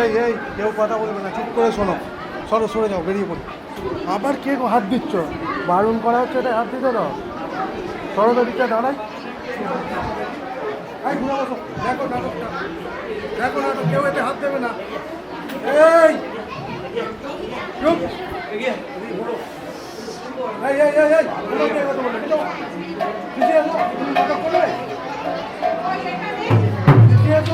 এই এই, কেউ কথা বলবে না, চুপ করে শোনো। সরো, সরে যাও, বেরিয়ে পড়ো। আবার কে হাত দিচ্ছ? বারণ করা হচ্ছে এটা হাত দিতে দাও। সরো তো দিকটা দাঁড়াই। দেখো নাটকটা দেখো কেউ এতে হাত দেবে না। এই, চুপ। এই এই দ্বিতীয়ত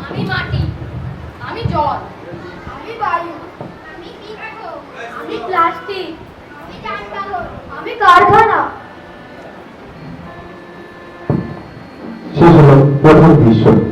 আমি মাটি আমি জল আমি বায়ু আমি আমি প্লাস্টিক আমি যানবাহন। আমি কারখানা। শেষ হলো প্রথম বিষয়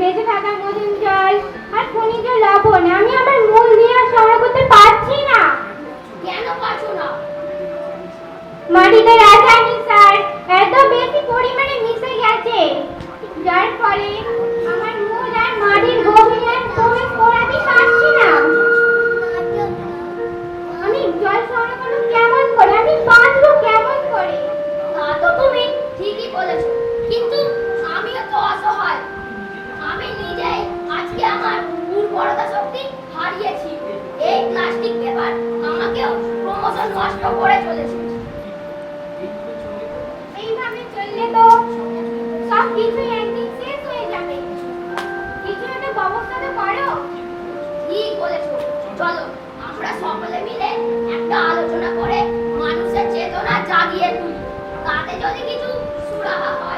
বেঁচে থাকা নদীর জল আর খনিজ লবণ আমি আমার মূল দিয়ে আর করতে পারছি না। সবকিছু একদিন শেষ হয়ে যাবে। কিছু একটা ব্যবস্থা তো করো। ঠিক বলেছ। চলো, আমরা সকলে মিলে একটা আলোচনা করে মানুষের চেতনা জাগিয়ে তুলি। তাতে যদি কিছু সুরাহা হয়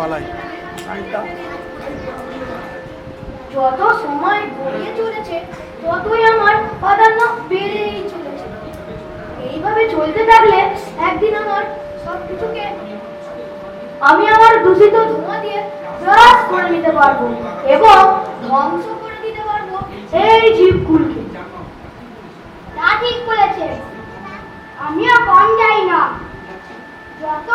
পালাই যত সময় গড়িয়ে চলেছে, ততই আমার প্রাধান্য বেড়েই চলেছে। এইভাবে চলতে থাকলে একদিন আমার সবকিছুকে আমি আমার দূষিত ধোঁয়া দিয়ে গ্রাস করে নিতে পারব এবং ধ্বংস করে দিতে পারব এই জীবগুলোকে তা ঠিক বলেছে আমিও কম যাই না। যত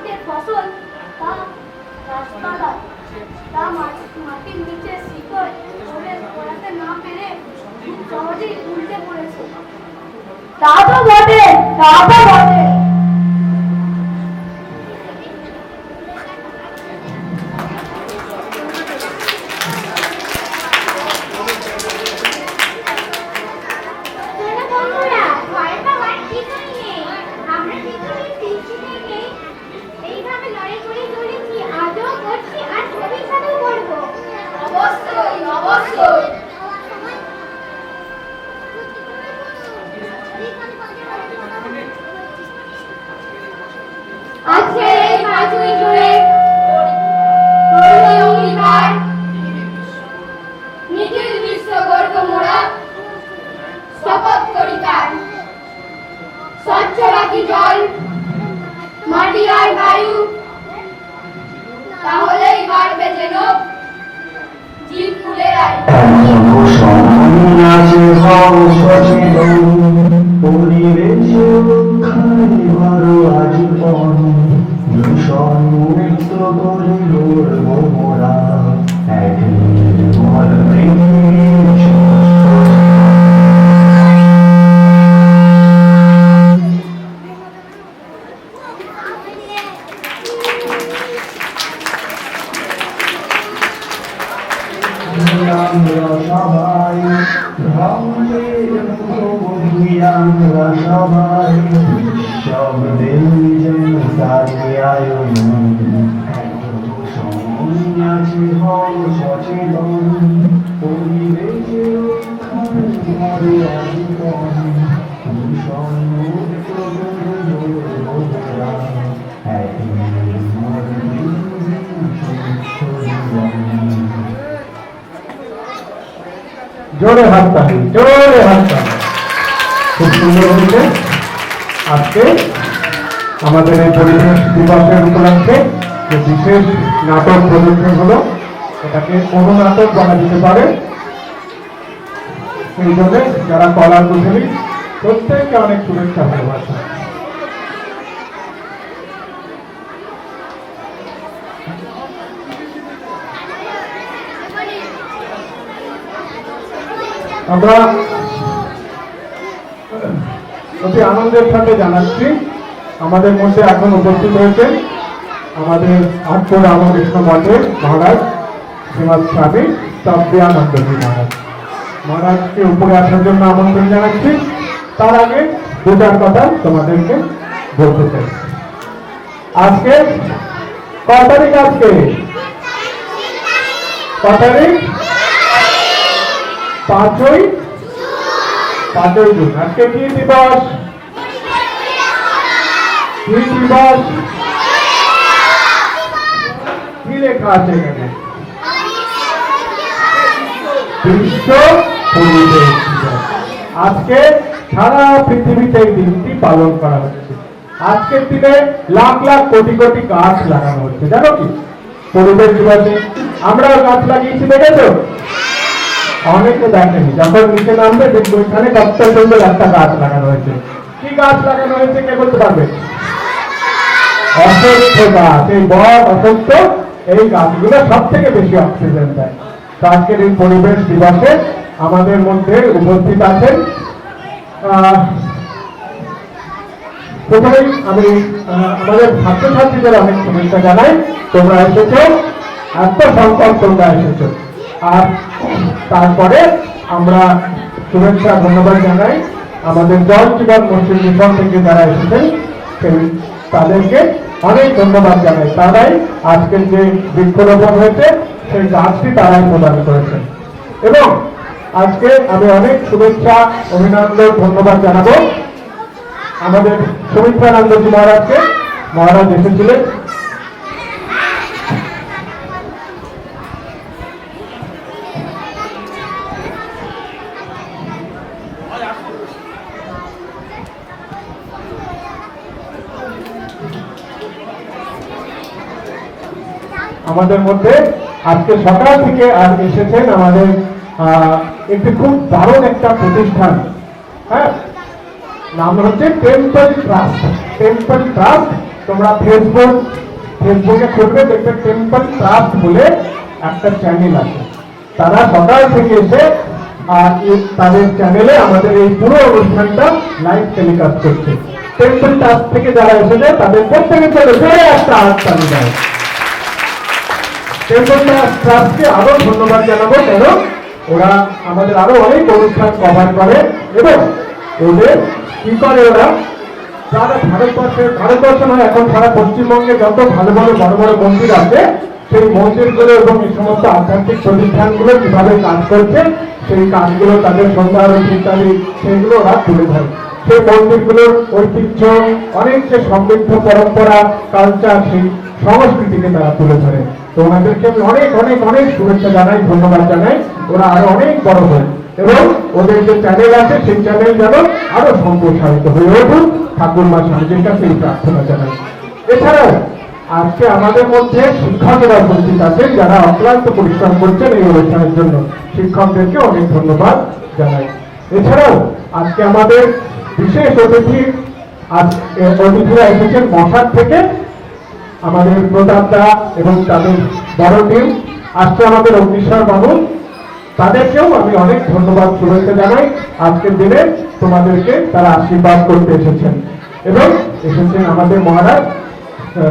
মাঠের ফসল, তা গাছপালা তা মাটির নিচে শিকড় ধরে পড়াতে না পেরে সহজেই উল্টে পড়েছে। তা তো বটে, তা তো বটে। mỗi người পৃথিবী সুস্থ জীবন জোরে জোরে হাততালি। খুব সুন্দর হয়েছে। আজকে আমাদের এই পরিবেশ দিবসের উপলক্ষে যে বিশেষ নাটক প্রদর্শন হলো, এটাকে কোনো নাটক বলা যেতে পারে। সেই জন্য যারা কলার কুশলী প্রত্যেককে অনেক শুভেচ্ছা ভালোবাসা আমরা অতি আনন্দের সাথে জানাচ্ছি আমাদের মধ্যে এখন উপস্থিত হয়েছে আমাদের আটপুর রামকৃষ্ণ মঠের মহারাজ শ্রীমৎ স্বামী সব্যানন্দজি মহারাজ। মহারাজকে উপরে আসার জন্য আমন্ত্রণ জানাচ্ছি। তার আগে দু চার কথা তোমাদেরকে বলতে চাই। আজকে ক তারিখ আজকে? ক তারিখ? পাঁচই? পাঁচই জুন। আজকে কি দিবস? কি লেখা আছে এখানে? বিশ্ব আজকে সারা পৃথিবীতে এই দিনটি পালন করা হচ্ছে। আজকের দিনে লাখ লাখ কোটি কোটি গাছ লাগানো হচ্ছে। জানো কি? পরিবেশ দিবসে আমরাও গাছ লাগিয়েছি, দেখেছ? অনেকে দেখেনি। যখন নিচে নামবে, দেখব এখানে কত সুন্দর একটা গাছ লাগানো হয়েছে। কি গাছ লাগানো হয়েছে কে বলতে পারবে? অসত্য গাছ এই বট অসত্য, এই গাছগুলো সব থেকে বেশি অক্সিজেন দেয়। তো আজকের এই পরিবেশ দিবসে আমাদের মধ্যে উপস্থিত আছেন প্রথমেই আমি আমাদের ছাত্রছাত্রীদের অনেক শুভেচ্ছা জানাই। তোমরা এসেছ সংখ্যক তোমরা এসেছ। আর তারপরে আমরা শুভেচ্ছা, ধন্যবাদ জানাই আমাদের জল জীবন মুসলিম মিশন থেকে যারা এসেছেন, সেই তাদেরকে অনেক ধন্যবাদ জানাই। তারাই আজকের যে বৃক্ষরোপণ হয়েছে, সেই গাছটি তারাই প্রদান করেছেন এবং আজকে আমি অনেক শুভেচ্ছা, অভিনন্দন, ধন্যবাদ জানাব। আমাদের সুমিত্রানন্দজি মহারাজকে। মহারাজ এসেছিলেন। আমাদের মধ্যে আজকে সকাল থেকে আজ এসেছেন আমাদের একটি খুব দারুণ একটা প্রতিষ্ঠান। হ্যাঁ? নাম হচ্ছে টেম্পল ট্রাস্ট টেম্পল ট্রাস্ট তোমরা ফেসবুক ফেসবুকে খুলবে, দেখবে টেম্পল ট্রাস্ট বলে একটা চ্যানেল আছে। তারা সকাল থেকে এসে আর তাদের চ্যানেলে আমাদের এই পুরো অনুষ্ঠানটা লাইভ টেলিকাস্ট করছে। টেম্পল ট্রাস্ট থেকে যারা এসেছে, তাদের প্রত্যেকের জন্য একটা হাত চালু দেয় টেম্পল ট্রাস্টকে আরও ধন্যবাদ জানাব, কেন? ওরা আমাদের আরও অনেক অনুষ্ঠান কভার করে, এবং ওদের কি করে ওরা? যারা ভারতবর্ষের ভারতবর্ষ নয়, এখন সারা পশ্চিমবঙ্গে যত ভালো ভালো বড় বড় মন্দির আছে, সেই মন্দিরগুলো এবং এই সমস্ত আধ্যাত্মিক প্রতিষ্ঠানগুলো কীভাবে কাজ করছে, সেই কাজগুলো তাদের সন্ধ্যা আরতি ইত্যাদি, সেইগুলো ওরা তুলে ধরে সেই মন্দিরগুলোর ঐতিহ্য, অনেক যে সমৃদ্ধ পরম্পরা কালচার সেই সংস্কৃতিকে তারা তুলে ধরে। তো ওনাদেরকে আমি অনেক অনেক অনেক শুভেচ্ছা জানাই, ধন্যবাদ জানাই। ওরা আরও অনেক বড় হয় এবং ওদের যে চ্যানেল আছে, সেই চ্যানেল যেন আরও সম্প্রসারিত হয়ে উঠুন ঠাকুর মা স্বামীজির কাছে এই প্রার্থনা জানাই। এছাড়াও, আজকে আমাদের মধ্যে শিক্ষকেরা উপস্থিত আছেন, যারা অক্লান্ত পরিশ্রম করছেন এই অনুষ্ঠানের জন্য। শিক্ষকদেরকে অনেক ধন্যবাদ জানাই। এছাড়াও, আজকে আমাদের বিশেষ অতিথি অতিথিরা এসেছেন মশার থেকে। আমাদের প্রতাপদা এবং তাদের বড় টিম আসছে আমাদের অগ্নিশ্বর বাবু। তাদেরকেও আমি অনেক ধন্যবাদ, শুভেচ্ছা জানাই। আজকের দিনে তোমাদেরকে তারা আশীর্বাদ করতে এসেছেন। এবং এসেছেন আমাদের মহারাজ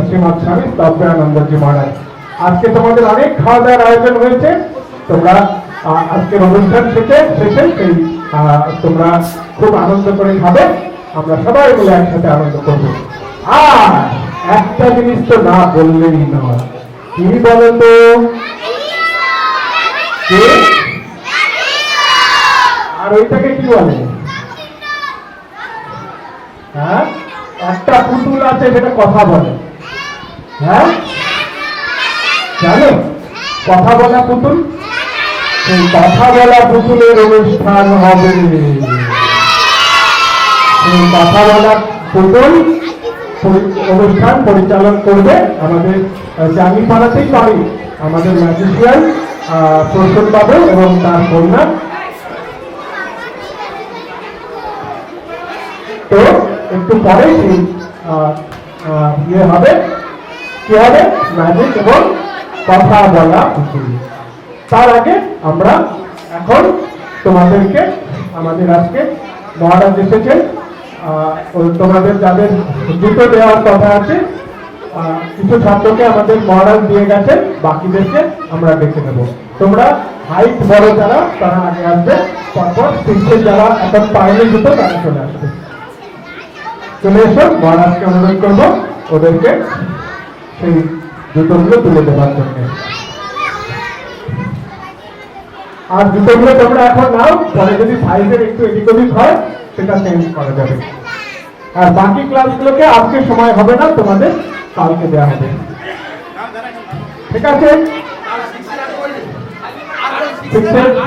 শ্রীমৎ স্বামী স্তব্যানন্দজি মহারাজ। আজকে তোমাদের অনেক খাওয়া দাওয়ার আয়োজন হয়েছে। তোমরা আজকের অনুষ্ঠান শেষে শেষে সেই তোমরা খুব আনন্দ করে খাবে। আমরা সবাই মিলে একসাথে আনন্দ করব। আর একটা জিনিস তো না বললেই নয়। কি বলো তো আর ওইটাকে কি বলে? হ্যাঁ? একটা পুতুল আছে সেটা কথা বলে। হ্যাঁ? জানো? কথা বলা পুতুল? সেই কথা বলা পুতুলের অনুষ্ঠান হবে। সেই কথা বলা পুতুল অনুষ্ঠান পরিচালন করবে আমাদের জানিপাড়াতেই বাড়ি, আমাদের ম্যাজিশিয়ান প্রসন্ন বাবু এবং তার কন্যা। তো একটু পরে সেই ইয়ে হবে, কি হবে? ম্যাজিক এবং কথা বলা পুতুল। তার আগে আমরা এখন তোমাদেরকে আমাদের আজকে মহারাজ এসেছেন আহ, তোমাদের যাদের জুতো দেওয়ার কথা আছে কিছু ছাত্রকে আমাদের মহারাজ দিয়ে গেছে বাকিদেরকে আমরা দেখে নেব। তোমরা হাইট বড় যারা তারা আগে আসবে তারপর শীর্ষে যারা এখন পায়নি জুতো তারা চলে আসবে। চলে এসো মহারাজকে অনুরোধ করব ওদেরকে সেই জুতোগুলো তুলে দেওয়ার জন্য। আর জুতোগুলো তোমরা এখন নাও পরে যদি সাইজের একটু এদিক ওদিক হয়, সেটা চেঞ্জ করা যাবে। আর বাকি ক্লাসগুলোকে আজকে সময় হবে না, তোমাদের কালকে দেওয়া হবে। ঠিক আছে?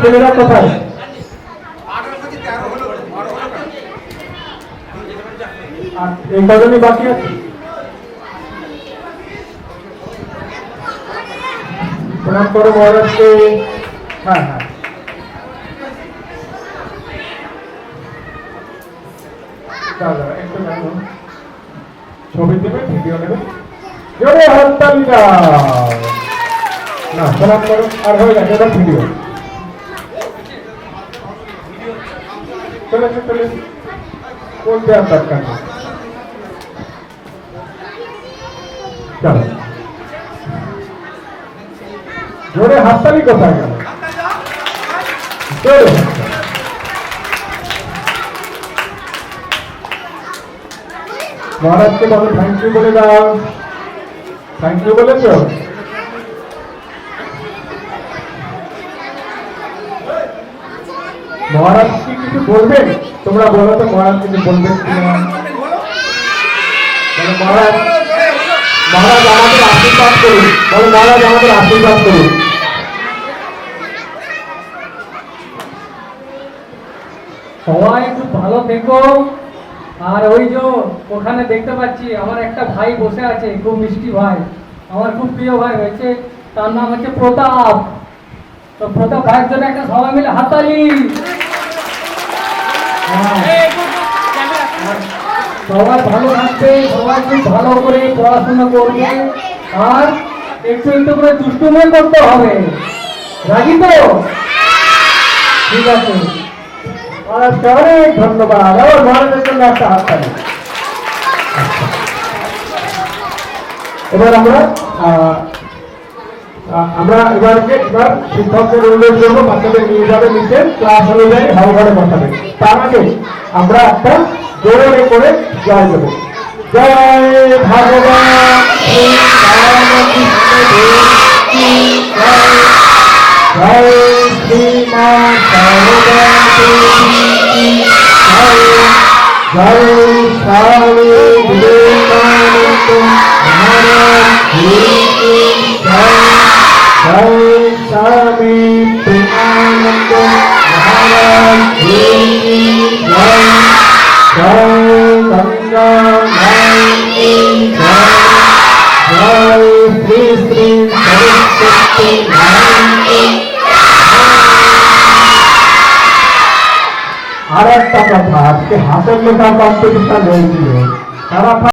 ছেলেরা কোথায়? এই বাকি আছে? প্রণাম করো মহারাজকে। হ্যাঁ হ্যাঁ। দাও, একটু দাও। ছবি দেবে ভিডিও নেবে জোরে হাততালি দাও। না প্রণাম করো আর হয়ে গেছে এবার ভিডিও চলে চলে কোন দেওয়ার দরকার নেই। চলো জোরে হাততালি কোথায় গেল? মহারাজকে বলো থ্যাংক ইউ বলে দাও। থ্যাংক ইউ বলেছ মহারাজ কি কিছু বলবেন তোমরা বলো তো মহারাজ কিছু বলবেন কিনা? মহারাজ মহারাজ আমাদের আশীর্বাদ করুন। বলো মহারাজ আমাদের আশীর্বাদ করুন। সবাই একটু ভালো থেকো। আর ওই যে ওখানে দেখতে পাচ্ছি, আমার একটা ভাই বসে আছে, খুব মিষ্টি ভাই। আমার খুব প্রিয় ভাই হয়েছে, তার নাম হচ্ছে প্রতাপ। তো প্রতাপ ভাইয়ের জন্য একটা সবাই মিলে হাতালি হ্যাঁ। সবাই ভালো থাকবে, সবাই খুব ভালো করে পড়াশোনা করবে। আর একটু একটু করে দুষ্টুমি করতে হবে। রাজি তো? ঠিক আছে। মহারাজকে অনেক ধন্যবাদ। আবার মহারাজের জন্য একটা হাততালি এবার আমরা আহ, আহ, আমরা এবারকে এবার শিক্ষকদের উল্লেখ করব বাচ্চাদের নিয়ে যাবে নিচে ক্লাস অনুযায়ী তার আগে আমরা একটা জোরে করে জয় দেবো। জয় ভগবান জয়। শ্রীমা জয়